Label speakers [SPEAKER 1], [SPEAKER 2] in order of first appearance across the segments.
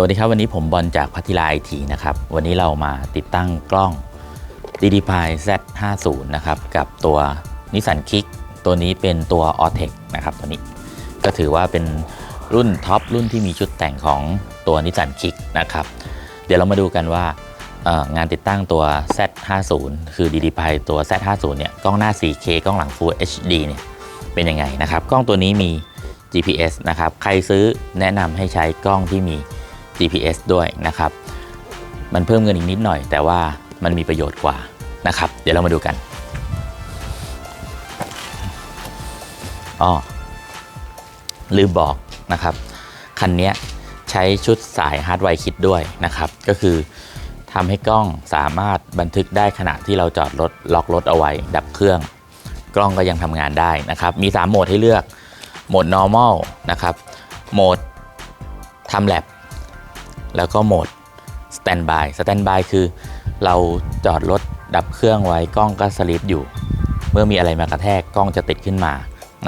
[SPEAKER 1] สวัสดีครับวันนี้ผมบอลจากพัทิลาไอทีนะครับ วันนี้เรามาติดตั้งกล้อง d d p i Z50 นะครับ กับตัวนิสสันคิกตัวนี้เป็นตัว a u t e c นะครับตัวนี้ก็ถือว่าเป็นรุ่นท็อปรุ่นที่มีชุดแต่งของตัวนิสสันคิกนะครับ เดี๋ยวเรามาดูกันว่างานติดตั้งตัว Z50 คือ d d p i ตัว Z50 เนี่ยกล้องหน้า 4K กล้องหลัง Full HD เนี่ยเป็นยังไงนะครับ กล้องตัวนี้มี GPS นะครับใครซื้อแนะนำให้ใช้กล้องที่มี GPS ด้วยนะครับ มันเพิ่มเงินอีกนิดหน่อย แต่ว่ามันมีประโยชน์กว่านะครับ เดี๋ยวเรามาดูกันอ๋อลืมบอกนะครับ คันนี้ใช้ชุดสายฮาร์ดไวคิดด้วยนะครับ ก็คือทำให้กล้องสามารถบันทึกได้ขณะที่เราจอดรถล็อกรถเอาไว้ ดับเครื่อง กล้องก็ยังทำงานได้นะครับ มี 3 โหมดให้เลือก โหมด normal นะครับ โหมดทำ lab แล้วก็โหมด standby standby คือเราจอดรถดับเครื่องไว้กล้องก็สลิปอยู่ เมื่อมีอะไรมากระแทกกล้องจะติดขึ้นมา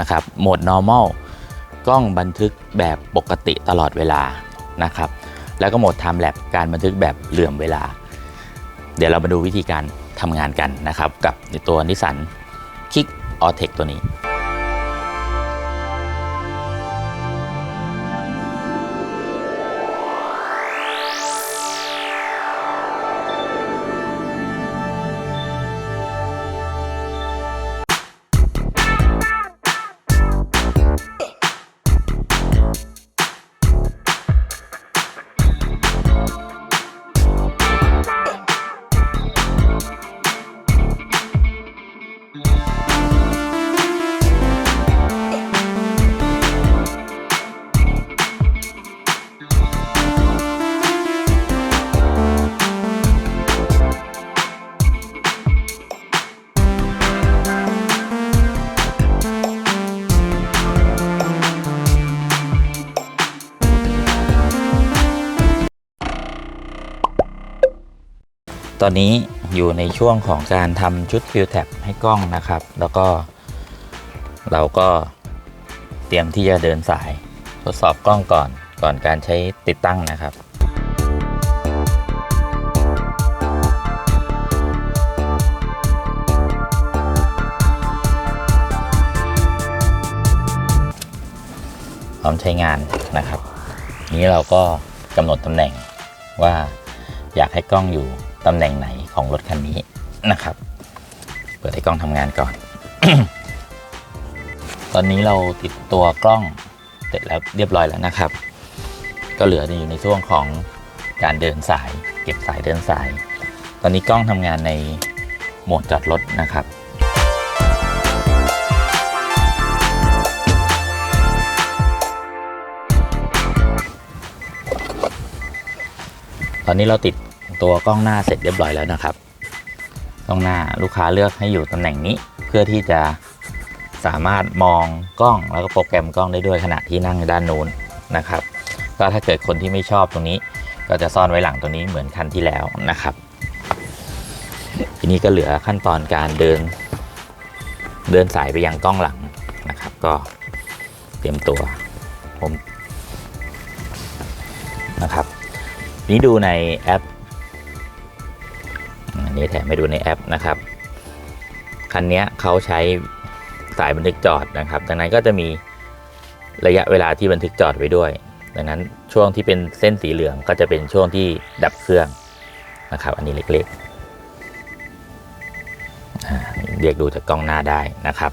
[SPEAKER 1] นะครับโหมด normal กล้องบันทึกแบบปกติตลอดเวลานะครับ แล้วก็โหมด time lapse การบันทึกแบบเหลื่อมเวลา เดี๋ยวเรามาดูวิธีการทำงานกันนะครับ กับตัวนิสสันคิกออเทคตัวนี้ ตอนนี้อยู่ในช่วงของการทำชุดฟิลแท็บให้กล้องนะครับ แล้วก็เราก็เตรียมที่จะเดินสายทดสอบกล้องก่อนก่อนการใช้ติดตั้งนะครับพร้อมใช้งานนะครับ นี้เราก็กำหนดตำแหน่งว่าอยากให้กล้องอยู่ ตำแหน่งไหนของรถคันนี้นะครับ เปิดให้กล้องทำงานก่อน ตอนนี้เราติดตัวกล้องเสร็จแล้วเรียบร้อยแล้วนะครับ ก็เหลืออยู่ในช่วงของการเดินสาย เก็บสายเดินสาย ตอนนี้กล้องทำงานในโหมดจอดรถนะครับตอนนี้เราติด ตัวกล้องหน้าเสร็จเรียบร้อยแล้วนะครับกล้องหน้าลูกค้าเลือกให้อยู่ตำแหน่งนี้เพื่อที่จะสามารถมองกล้องแล้วก็โปรแกรมกล้องได้ด้วยขณะที่นั่งด้านนู้นนะครับ ก็ถ้าเกิดคนที่ไม่ชอบตรงนี้ ก็จะซ่อนไว้หลังตัวนี้เหมือนคันที่แล้วนะครับ ทีนี้ก็เหลือขั้นตอนการเดิน เดินสายไปยังกล้องหลังนะครับ ก็เตรียมตัวผมนะครับ นี้ดูในแอป นี้แถมให้ดูในแอปนะครับ คันนี้เขาใช้สายบันทึกจอดนะครับ ดังนั้นก็จะมีระยะเวลาที่บันทึกจอดไว้ด้วย ดังนั้นช่วงที่เป็นเส้นสีเหลืองก็จะเป็นช่วงที่ดับเครื่องนะครับ อันนี้เล็กๆเรียกดูจากกล้องหน้าได้นะครับ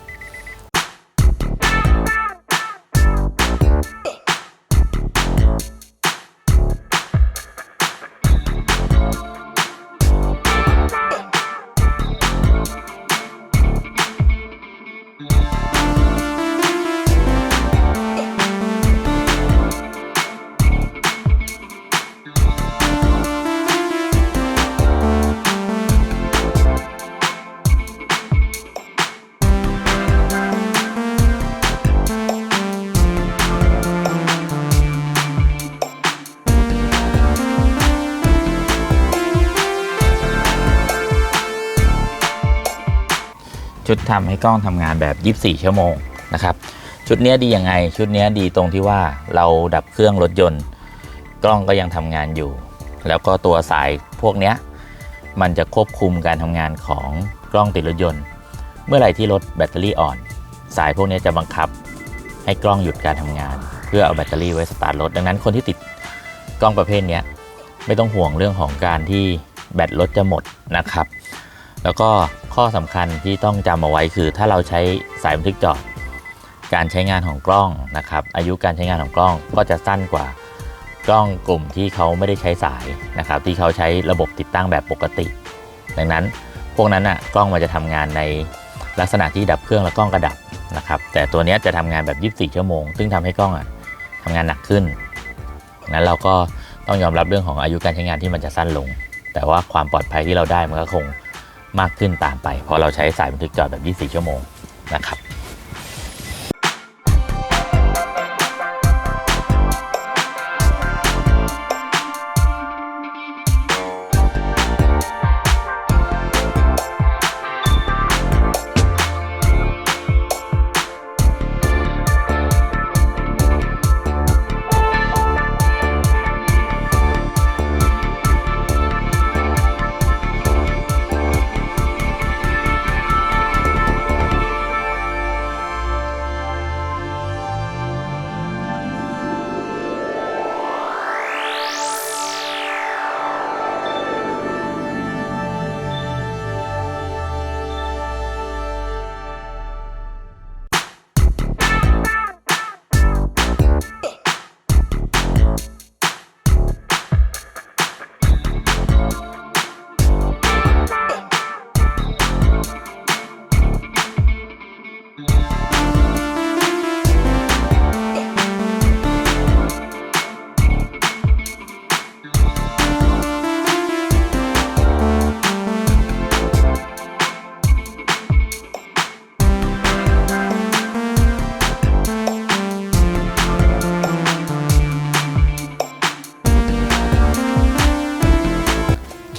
[SPEAKER 1] ชุดทำให้กล้องทำงานแบบ 24 ชั่วโมงนะครับ ชุดนี้ดียังไง ชุดนี้ดีตรงที่ว่าเราดับเครื่องรถยนต์ กล้องก็ยังทำงานอยู่ แล้วก็ตัวสายพวกนี้มันจะควบคุมการทำงานของกล้องติดรถยนต์ เมื่อไหร่ที่รถแบตเตอรี่อ่อน สายพวกนี้จะบังคับให้กล้องหยุดการทำงาน เพื่อเอาแบตเตอรี่ไว้สตาร์ทรถดังนั้นคนที่ติดกล้องประเภทนี้ไม่ต้องห่วงเรื่องของการที่แบตรถจะหมดนะครับ แล้วก็ ข้อสำคัญที่ต้องจำเอาไว้คือถ้าเราใช้สายบันทึกจอการใช้งานของกล้องนะครับ อายุการใช้งานของกล้องก็จะสั้นกว่ากล้องกลุ่มที่เขาไม่ได้ใช้สายนะครับ ที่เขาใช้ระบบติดตั้งแบบปกติ ดังนั้นพวกนั้นอะกล้องมันจะทำงานในลักษณะที่ดับเครื่องแล้วกล้องก็ดับนะครับ แต่ตัวนี้จะทำงานแบบ 24 ชั่วโมง ซึ่งทำให้กล้องอะทำงานหนักขึ้นนั้นเราก็ต้องยอมรับเรื่องของอายุการใช้งานที่มันจะสั้นลง แต่ว่าความปลอดภัยที่เราได้มันก็คง มากขึ้นตามไป เพราะเราใช้สายบันทึกจอดแบบ 24 ชั่วโมงนะครับ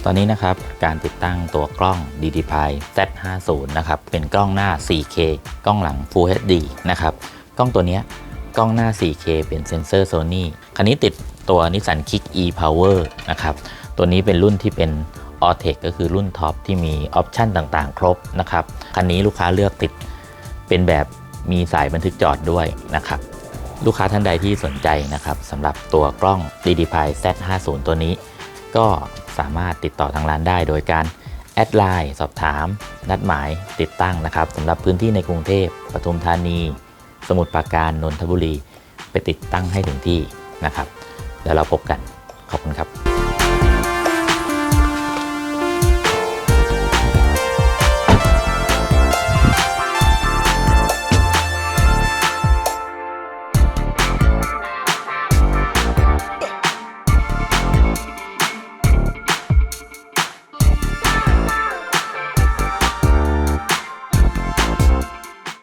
[SPEAKER 1] อนนี้นะครับการติดตั้งตัวกล้อง d d p i Z50 นะครับเป็นกล้องหน้า 4K กล้องหลัง Full HD นะครับกล้องตัวนี้กล้องหน้า 4K เป็นเซ็นเซอร์ Sony คันนี้ติดตัว Nissan Kick e Power นะครับตัวนี้เป็นรุ่นที่เป็น a u t e c ก็คือรุ่นท็อปที่มีออปชันต่างๆ ครบนะครับคันนี้ลูกค้าเลือกติดเป็นแบบมีสายบันทึกจอดด้วยนะครับลูกค้าท่านใดที่สนใจนะครับสำหรับตัวกล้อง d d p i Z50 ตัวนี้ ก็ สามารถติดต่อทางร้านได้ โดยการแอดไลน์สอบถาม นัดหมายติดตั้งนะครับสำหรับพื้นที่ในกรุงเทพปทุมธานี สมุทรปราการนนทบุรี ไปติดตั้งให้ถึงที่นะครับ แล้วเราพบกันขอบคุณครับ